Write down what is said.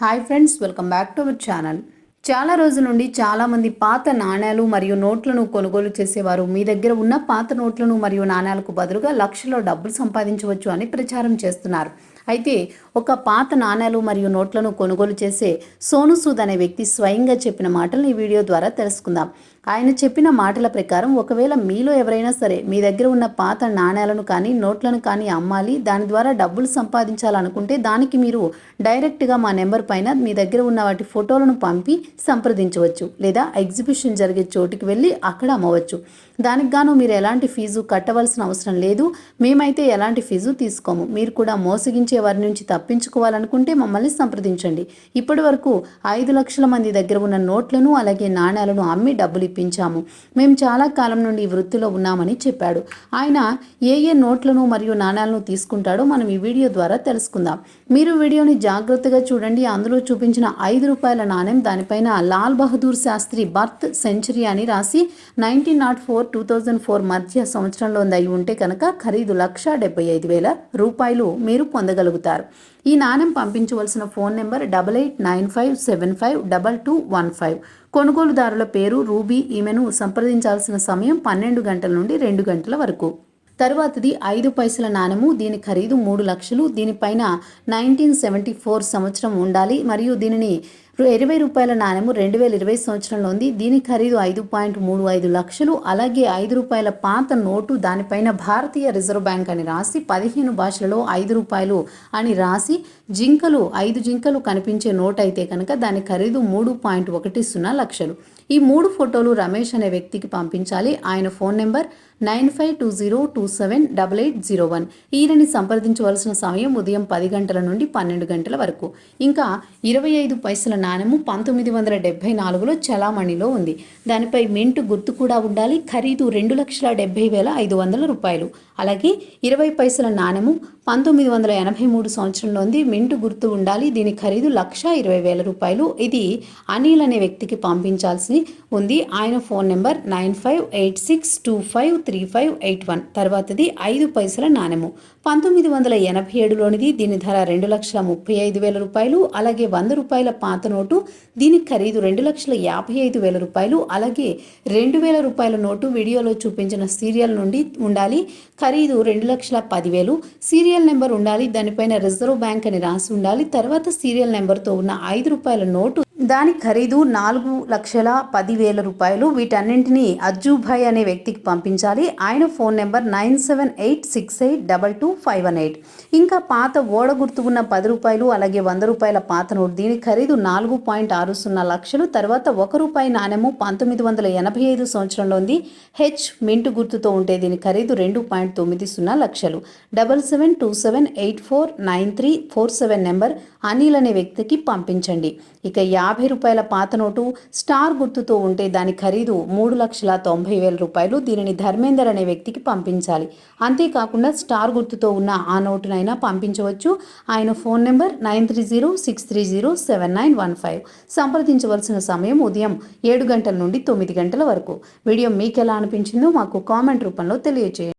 Hi friends welcome back to our channel. చాలా రోజుల నుండి చాలామంది పాత నాణ్యాలు మరియు నోట్లను కొనుగోలు చేసేవారు. మీ దగ్గర ఉన్న పాత నోట్లను మరియు నాణ్యాలకు బదులుగా లక్షల్లో డబ్బులు సంపాదించవచ్చు అని ప్రచారం చేస్తున్నారు. అయితే ఒక పాత నాణ్యాలు మరియు నోట్లను కొనుగోలు చేసే సోను సూద్ అనే వ్యక్తి స్వయంగా చెప్పిన మాటలను ఈ వీడియో ద్వారా తెలుసుకుందాం. ఆయన చెప్పిన మాటల ప్రకారం ఒకవేళ మీలో ఎవరైనా సరే మీ దగ్గర ఉన్న పాత నాణ్యాలను కానీ నోట్లను కానీ అమ్మాలి దాని ద్వారా డబ్బులు సంపాదించాలనుకుంటే దానికి మీరు డైరెక్ట్గా మా నెంబర్ పైన మీ దగ్గర ఉన్న వాటి ఫోటోలను పంపి సంప్రదించవచ్చు లేదా ఎగ్జిబిషన్ జరిగే చోటుకి వెళ్ళి అక్కడ అమ్మవచ్చు. దానికి గాను మీరు ఎలాంటి ఫీజు కట్టవలసిన అవసరం లేదు. మేమైతే ఎలాంటి ఫీజు తీసుకోము. మీరు కూడా మోసగించే వారి నుంచి తప్పించుకోవాలనుకుంటే మమ్మల్ని సంప్రదించండి. ఇప్పటి వరకు ఐదు లక్షల మంది దగ్గర ఉన్న నోట్లను అలాగే నాణ్యాలను అమ్మి డబ్బులు ఇప్పించాము. మేము చాలా కాలం నుండి ఈ వృత్తిలో ఉన్నామని చెప్పాడు. ఆయన ఏ ఏ నోట్లను మరియు నాణ్యాలను తీసుకుంటాడో మనం ఈ వీడియో ద్వారా తెలుసుకుందాం. మీరు వీడియోని జాగ్రత్తగా చూడండి. అందులో చూపించిన ఐదు రూపాయల నాణ్యం దానిపైన లాల్ బహదూర్ శాస్త్రి బర్త్ సెంచరీ అని రాసి nineteen nought four two thousand four మధ్య సంవత్సరంలో అయి ఉంటే కనుక ఖరీదు లక్ష డెబ్బై ఐదు వేల రూపాయలు మీరు పొందగలుగుతారు ఈ నాణ్యం పంపించవలసిన phone number double eight nine five seven five double two one five. కొనుగోలుదారుల పేరు రూబీ ఈమెను సంప్రదించాల్సిన సమయం పన్నెండు గంటల నుండి రెండు గంటల వరకు. తరువాతది ఐదు పైసల నాణెము దీని ఖరీదు మూడు లక్షలు దీనిపైన నైన్టీన్ సెవెంటీ ఫోర్ సంవత్సరం ఉండాలి మరియు దీనిని ఇరవై రూపాయల నాణెము రెండు వేల ఇరవై సంవత్సరంలో ఉంది దీని ఖరీదు ఐదు పాయింట్ మూడు ఐదు లక్షలు. అలాగే ఐదు రూపాయల పాత నోటు దానిపైన భారతీయ రిజర్వ్ బ్యాంక్ అని రాసి పదిహేను భాషలలో ఐదు రూపాయలు అని రాసి జింకలు ఐదు జింకలు కనిపించే నోట్ అయితే కనుక దాని ఖరీదు మూడు పాయింట్ ఒకటి సున్నా లక్షలు. ఈ మూడు ఫోటోలు రమేష్ అనే వ్యక్తికి పంపించాలి. ఆయన phone number nine five two zero two seven double eight zero one. ఈయనని సంప్రదించవలసిన సమయం ఉదయం పది గంటల నుండి పన్నెండు గంటల వరకు. ఇంకా ఇరవై ఐదు పైసల నాణెము పంతొమ్మిది వందల డెబ్బై నాలుగులో చలామణిలో ఉంది. దానిపై మింటు గుర్తు కూడా ఉండాలి. ఖరీదు రెండు లక్షల డెబ్బై వేల ఐదు వందల రూపాయలు. అలాగే ఇరవై పైసల నాణెము పంతొమ్మిది వందల ఎనభై మూడు సంవత్సరంలో ఉంది మింటు గుర్తు ఉండాలి. దీని ఖరీదు లక్ష ఇరవై వేల రూపాయలు. ఇది అనిల్ అనే వ్యక్తికి పంపించాల్సి ఉంది. ఆయన phone number nine five eight six two five three five eight one. తర్వాతది ఐదు పైసల నాణెము. పంతొమ్మిది వందల ఎనభై ఏడులోనిది దీని ధర రెండు లక్షల ముప్పై ఐదు వేల రూపాయలు. అలాగే వంద రూపాయల పాత నోటు దీని ఖరీదు రెండు లక్షల యాభై ఐదు వేల రూపాయలు. అలాగే రెండు వేల రూపాయల నోటు వీడియోలో చూపించిన సీరియల్ నుండి ఉండాలి. ఖరీదు రెండు లక్షల పదివేలు. సీరియల్ నెంబర్ ఉండాలి దానిపైన రిజర్వ్ బ్యాంక్ అని రాసి ఉండాలి. తర్వాత సీరియల్ నెంబర్తో ఉన్న ఐదు రూపాయల నోటు దాని ఖరీదు నాలుగు లక్షల పదివేల రూపాయలు. వీటన్నింటినీ అజ్జుభాయ్ అనే వ్యక్తికి పంపించాలి. ఆయన phone number nine seven eight six eight double two five one eight. ఇంకా పాత ఓడ గుర్తుకున్న పది రూపాయలు అలాగే వంద రూపాయల పాత నోట్. దీని ఖరీదు నాలుగు పాయింట్ ఆరు సున్నా లక్షలు. తర్వాత ఒక రూపాయి నాణ్యము పంతొమ్మిది వందల ఎనభై ఐదు సంవత్సరంలో ఉంది. హెచ్ మింటు గుర్తుతో ఉంటే దీని ఖరీదు రెండు పాయింట్ తొమ్మిది సున్నా లక్షలు. Double seven two seven eight four nine three four seven number Anil అనే వ్యక్తికి పంపించండి. ఇక యాభై రూపాయల పాత నోటు స్టార్ గుర్తుతో ఉంటే దాని ఖరీదు మూడు లక్షల తొంభై వేల రూపాయలు దీనిని ధర్మేందర్ అనే వ్యక్తికి పంపించాలి. అంతేకాకుండా స్టార్ గుర్తుతో ఉన్న ఆ నోటునైనా పంపించవచ్చు. ఆయన phone number nine three zero six three zero seven nine one five. సంప్రదించవలసిన సమయం ఉదయం ఏడు గంటల నుండి తొమ్మిది గంటల వరకు. వీడియో మీకు ఎలా అనిపించిందో మాకు కామెంట్ రూపంలో తెలియజేయండి